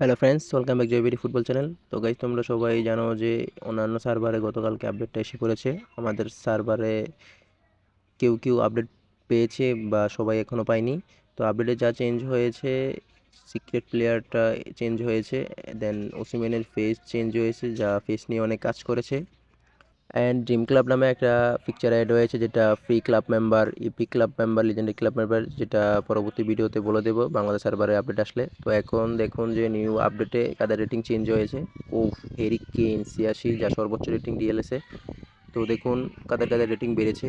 Hello friends welcome back জয়বেরি football channel তো guys তোমরা সবাই জানো যে অন্যান্য সার্ভারে গতকালকে আপডেটটা এসে পড়েছে। আমাদের সার্ভারে কেউ কেউ আপডেট পেয়েছে বা সবাই এখনও পায়নি। তো আপডেটে যা চেঞ্জ হয়েছে সিক্রেট প্লেয়ারটা চেঞ্জ হয়েছে দেন ওসিমেনের ফেস চেঞ্জ হয়েছে, যা ফেস নিয়ে অনেক কাজ করেছে। অ্যান্ড ড্রিম ক্লাব নামে একটা পিকচার অ্যাড হয়েছে, যেটা free club member EP club member legendary club member যেটা পরবর্তী ভিডিওতে বলে দেবো, বাংলাদেশ সার্ভারে আপডেট আসলে। তো এখন দেখুন যে নিউ আপডেটে কাদের রেটিং চেঞ্জ হয়েছে। ও হেরিক কেন ছিয়াশি, যা সর্বোচ্চ রেটিং ডিএলএসে তো দেখুন কাদের কাদের রেটিং বেড়েছে।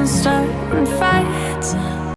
and stuff.